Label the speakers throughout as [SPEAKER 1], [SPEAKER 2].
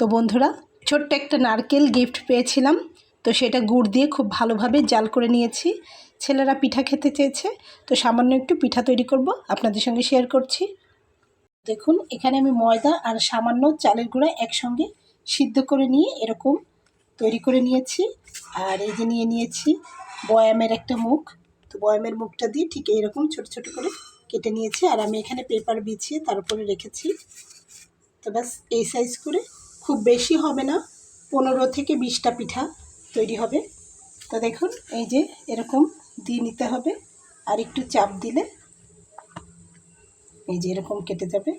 [SPEAKER 1] তো বন্ধুরা, ছোট্ট একটা নারকেল গিফট পেয়েছিলাম। তো সেটা গুড় দিয়ে খুব ভালোভাবে জাল করে নিয়েছি। ছেলেরা পিঠা খেতে চেয়েছে, তো সামান্য একটু পিঠা তৈরি করব, আপনাদের সঙ্গে শেয়ার করছি। দেখুন, এখানে আমি ময়দা আর সামান্য চালের গুঁড়া একসঙ্গে সিদ্ধ করে নিয়ে এরকম তৈরি করে নিয়েছি। আর এই যে নিয়ে নিয়েছি বয়ামের একটা মুখ। তো বয়ামের মুখটা দিয়ে ঠিক এরকম ছোট ছোট করে কেটে নিয়েছি। আর আমি এখানে পেপার বিছিয়ে তার উপরে রেখেছি। তো ব্যাস, এই সাইজ করে খুব বেশি হবে না, পনেরো থেকে বিশটা পিঠা তৈরি হবে। তো দেখুন, এই যে এরকম দিয়ে নিতে হবে, আর একটু চাপ দিলে এই যে এরকম কেটে যাবে।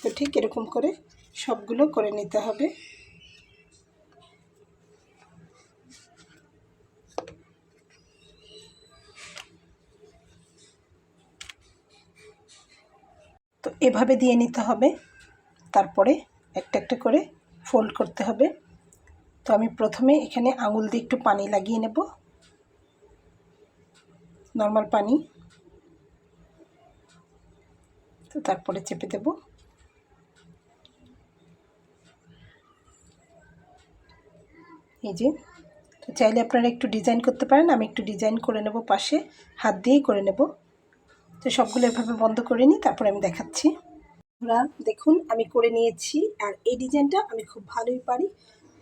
[SPEAKER 1] তো ঠিক এরকম করে সবগুলো করে নিতে হবে। এভাবে দিয়ে নিতে হবে। তারপরে একটা একটা করে ফোল্ড করতে হবে। তো আমি প্রথমে এখানে আঙুল দিয়ে একটু পানি লাগিয়ে নেব। নর্মাল পানি। তো তারপরে চেপে দেব। এই যে, তো চাইলে আপনারা একটু ডিজাইন করতে পারেন। আমি একটু ডিজাইন করে নেব পাশে। হাত দিয়েই করে নেব। তো সবগুলো এভাবে বন্ধ করে নিই, তারপরে আমি দেখাচ্ছি। আমরা দেখুন, আমি করে নিয়েছি, আর এই ডিজাইনটা আমি খুব ভালোই পারি।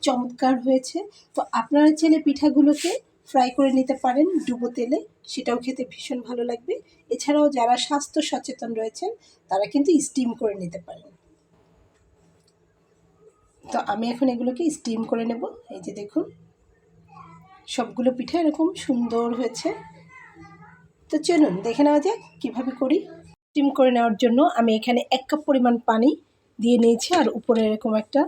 [SPEAKER 1] চমৎকার হয়েছে। তো আপনারা ছেলে পিঠাগুলোকে ফ্রাই করে নিতে পারেন ডুবো তেলে, সেটাও খেতে ভীষণ ভালো লাগবে। এছাড়াও যারা স্বাস্থ্য সচেতন রয়েছেন, তারা কিন্তু স্টিম করে নিতে পারেন। তো আমি এখন এগুলোকে স্টিম করে নেব। এই যে দেখুন, সবগুলো পিঠা এরকম সুন্দর হয়েছে। তো চলুন দেখে নেওয়া যাক কীভাবে করি। স্টিম করে নেওয়ার জন্য আমি এখানে এক কাপ পরিমাণ পানি দিয়ে নিয়েছি আর উপরে এরকম একটা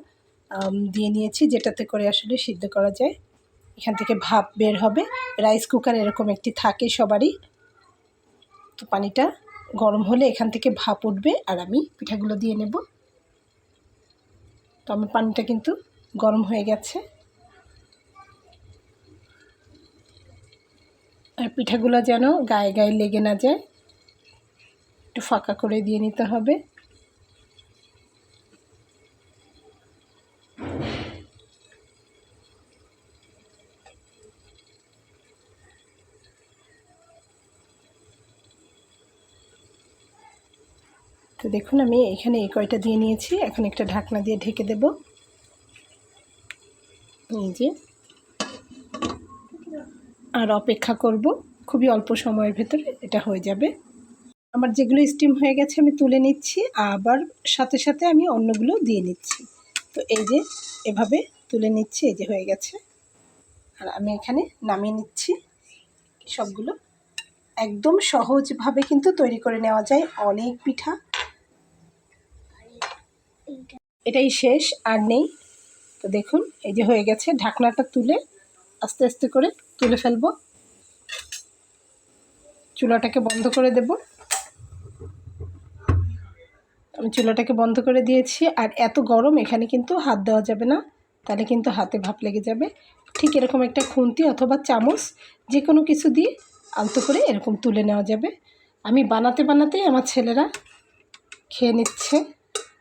[SPEAKER 1] দিয়ে নিয়েছি যেটাতে করে আসলে সিদ্ধ করা যায়। এখান থেকে ভাপ বের হবে। রাইস কুকার এরকম একটি থাকে সবারই। তো পানিটা গরম হলে এখান থেকে ভাপ উঠবে আর আমি পিঠাগুলো দিয়ে নেব। তো আমার পানিটা কিন্তু গরম হয়ে গেছে। আর পিঠাগুলো যেন গায়ে গায়ে লেগে না যায়, একটু ফাঁকা করে দিয়ে নিতে হবে। তো দেখুন, আমি এখানে এই কয়টা দিয়ে নিয়েছি। এখন একটা ঢাকনা দিয়ে ঢেকে দেব। এই যে। আর অপেক্ষা করব খুবই অল্প সময়ের ভেতরে এটা হয়ে যাবে। আমার যেগুলো স্টিম হয়ে গেছে আমি তুলে নিচ্ছি, আবার সাথে সাথে আমি অন্যগুলো দিয়ে নিচ্ছি। তো এই যে এভাবে তুলে নিচ্ছি, এই যে হয়ে গেছে। আর আমি এখানে নামিয়ে নিচ্ছি সবগুলো। একদম সহজভাবে কিন্তু তৈরি করে নেওয়া যায়, অনেক পিঠা। এটাই শেষ, আর নেই। তো দেখুন, এই যে হয়ে গেছে, ঢাকনাটা তুলে আস্তে আস্তে করে তুলে ফেলব। চুলাটাকে বন্ধ করে দেব। আমি চুলাটাকে বন্ধ করে দিয়েছি। আর এত গরম, এখানে কিন্তু হাত দেওয়া যাবে না। তাহলে কিন্তু হাতে ভাপ লেগে যাবে। ঠিক এরকম একটা খুন্তি অথবা চামচ যে কোনো কিছু দিয়ে আলতো করে এরকম তুলে নেওয়া যাবে। আমি বানাতে বানাতেই আমার ছেলেরা খেয়ে নিচ্ছে।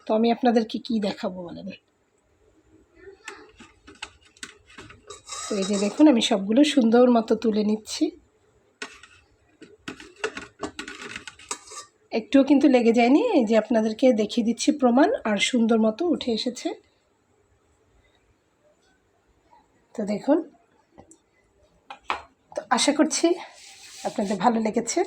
[SPEAKER 1] তো আমি আপনাদেরকে কি দেখাবো বলেন? তো এই যে দেখুন, আমি সবগুলো সুন্দর মতো তুলে নিচ্ছি। একটুও কিন্তু লেগে যায়নি, এই যে আপনাদেরকে দেখিয়ে দিচ্ছি প্রমাণ, আর সুন্দর মতো উঠে এসেছে। তো দেখুন, তো আশা করছি আপনাদের ভালো লেগেছে।